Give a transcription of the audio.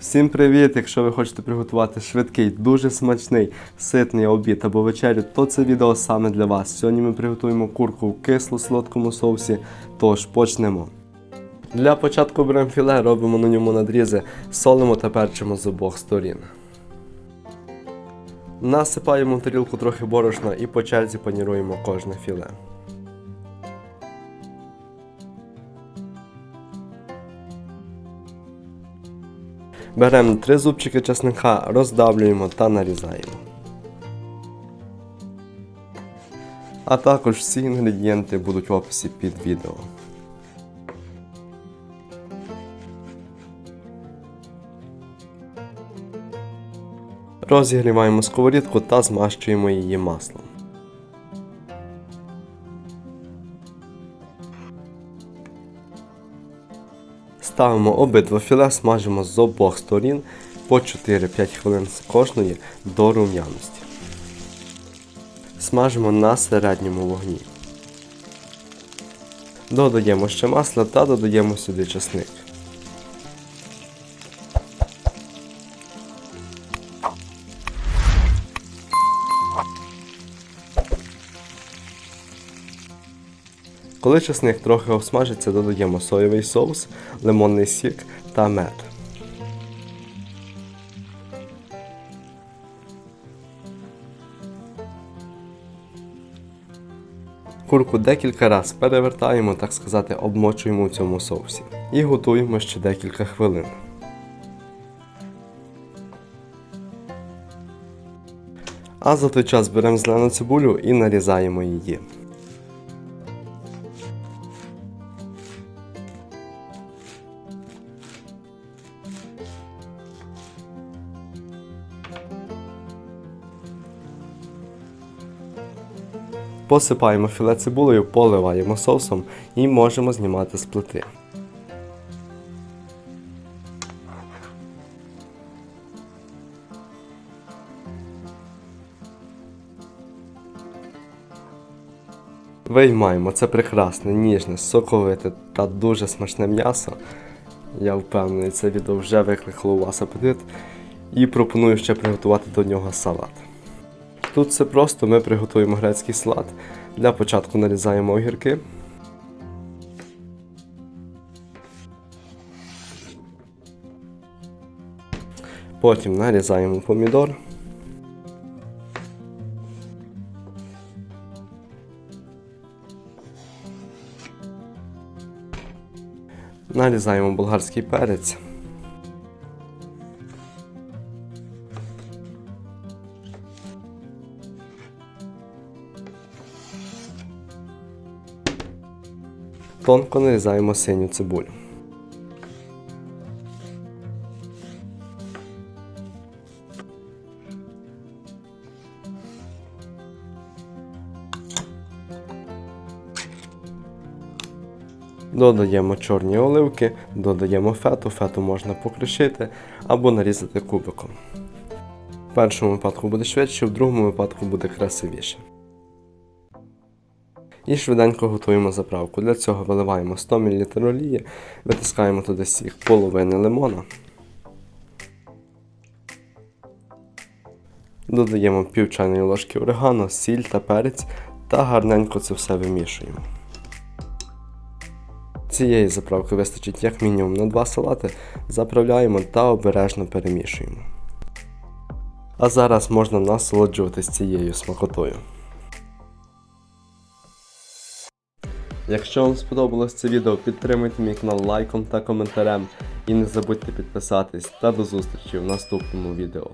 Всім привіт! Якщо ви хочете приготувати швидкий, дуже смачний, ситний обід або вечерю, то це відео саме для вас. Сьогодні ми приготуємо курку в кисло-солодкому соусі, тож почнемо. Для початку беремо філе, робимо на ньому надрізи, солимо та перчимо з обох сторін. Насипаємо в тарілку трохи борошна і по черзі паніруємо кожне філе. Беремо три зубчики чесника, роздавлюємо та нарізаємо. А також всі інгредієнти будуть в описі під відео. Розігріваємо сковорідку та змащуємо її маслом. Ставимо обидва філе, смажимо з обох сторін по 4-5 хвилин з кожної до рум'яності. Смажимо на середньому вогні. Додаємо ще масло та додаємо сюди чесник. Коли чесник трохи обсмажиться, додаємо соєвий соус, лимонний сік та мед. Курку декілька разів перевертаємо, так сказати, обмочуємо в цьому соусі. І готуємо ще декілька хвилин. А за той час беремо зелену цибулю і нарізаємо її. Посипаємо філе цибулею, поливаємо соусом і можемо знімати з плити. Виймаємо це прекрасне, ніжне, соковите та дуже смачне м'ясо. Я впевнений, це відео вже викликало у вас апетит. І пропоную ще приготувати до нього салат. Тут все просто, ми приготуємо грецький салат. Для початку нарізаємо огірки. Потім нарізаємо помідор. Нарізаємо болгарський перець. Тонко нарізаємо синю цибулю. Додаємо чорні оливки, додаємо фету, фету можна покришити або нарізати кубиком. В першому випадку буде швидше, в другому випадку буде красивіше. І швиденько готуємо заправку. Для цього виливаємо 100 мл олії, витискаємо туди сік половини лимона. Додаємо пів чайної ложки орегано, сіль та перець та гарненько це все вимішуємо. Цієї заправки вистачить як мінімум на 2 салати, заправляємо та обережно перемішуємо. А зараз можна насолоджуватись цією смакотою. Якщо вам сподобалось це відео, підтримуйте мій канал лайком та коментарем. І не забудьте підписатись та до зустрічі в наступному відео.